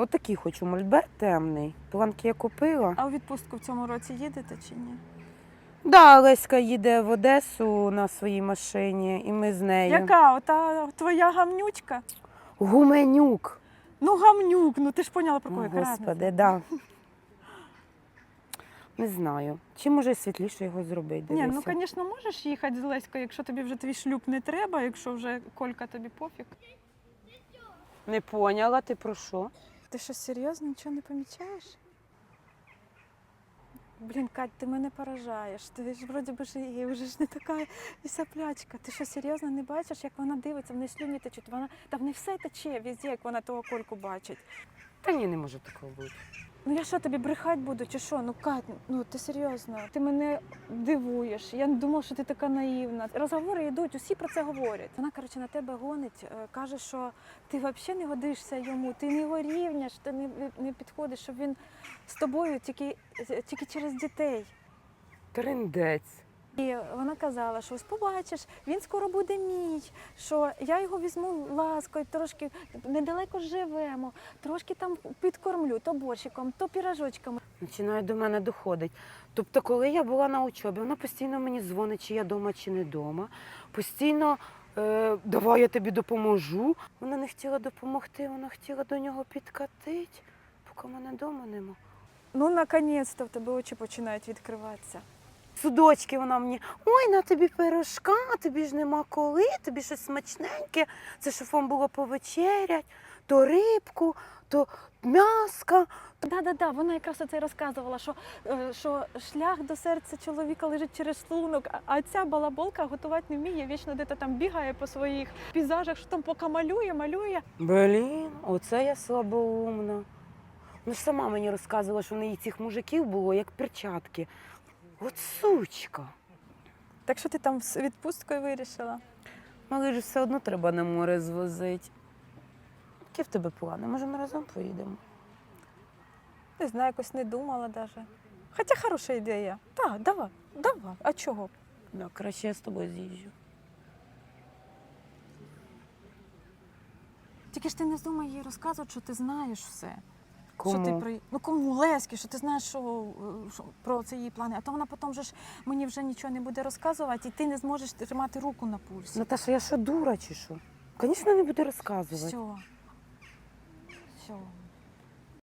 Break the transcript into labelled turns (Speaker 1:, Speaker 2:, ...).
Speaker 1: От такий хочу мольберт темний. Планки я купила.
Speaker 2: А у відпустку в цьому році їдете чи ні?
Speaker 1: Да, Олеська їде в Одесу на своїй машині, і ми з нею.
Speaker 2: Яка? Ота твоя гамнючка?
Speaker 1: Гуменюк.
Speaker 2: Ну, гамнюк, ну ти ж поняла про кого яка
Speaker 1: Господи,
Speaker 2: разниця?
Speaker 1: да. Не знаю. Чи може світліше його зробити?
Speaker 2: Ні, ну
Speaker 1: дивися.
Speaker 2: звісно, можеш їхати з Леською, якщо тобі вже твій шлюб не треба, якщо вже колька тобі пофіг.
Speaker 1: Не поняла, ти про що?
Speaker 2: Ти що, серйозно нічого не помічаєш? Блін, Кать, ти мене поражаєш. Ти ж вроді би ж її вже ж не така і соплячка. Ти що, серйозно не бачиш, як вона дивиться, в неї слюні течуть. Вона там не все тече везде, як вона того кольку бачить.
Speaker 1: Та ні, не може такого бути.
Speaker 2: Ну я що тобі брехати буду, чи що? Ну Кать, ну ти серйозно, ти мене дивуєш. Я не думала, що ти така наївна. Розговори йдуть, усі про це говорять. Вона, коротше, на тебе гонить, е, каже, що ти взагалі не годишся йому, ти не його рівняш, ти не, не підходиш, щоб він з тобою тільки, тільки через дітей.
Speaker 1: Триндець.
Speaker 2: І вона казала, що ось побачиш, він скоро буде мій, що я його візьму ласкою, трошки недалеко живемо, трошки там підкормлю то борщиком, то піражочками.
Speaker 1: Починає до мене доходить. Тобто, коли я була на учобі, вона постійно мені дзвонить, чи я вдома, чи не вдома. Постійно е, давай я тобі допоможу. Вона не хотіла допомогти, вона хотіла до нього підкатити, поки мене вдома нема.
Speaker 2: Ну, наконець-то в тебе очі починають відкриватися.
Speaker 1: Судочки вона мені, ой, на тобі пирожка, тобі ж нема коли, тобі щось смачненьке, це щоб вам було повечерять, то рибку, то м'яска.
Speaker 2: Да-да-да, вона якраз оце розказувала, що, е, що шлях до серця чоловіка лежить через шлунок, а- а ця балаболка готувати не вміє, вічно де-то там бігає по своїх пейзажах, що там поки малює, малює.
Speaker 1: Блін, оце я слабоумна. Ну сама мені розказувала, що в неї цих мужиків було як перчатки. От сучка.
Speaker 2: Так що ти там з відпусткою вирішила?
Speaker 1: Але ж все одно треба на море звозити. Які в тебе плани? Може, ми разом поїдемо?
Speaker 2: Не знаю, якось не думала даже. Хоча хороша ідея. Так, давай, давай. А чого?
Speaker 1: Да, краще я з тобою з'їжджу.
Speaker 2: Тільки ж ти не здумай їй розказувати, що ти знаєш все.
Speaker 1: Кому?
Speaker 2: Що ти при ну кому Леськи, що ти знаєш, що, е, що про ці її плани. А то вона потім же ж мені вже нічого не буде розказувати, і ти не зможеш тримати руку на пульсі.
Speaker 1: Наташа, я що дура чи що? Звісно, не буду розказувати.
Speaker 2: Все. Все.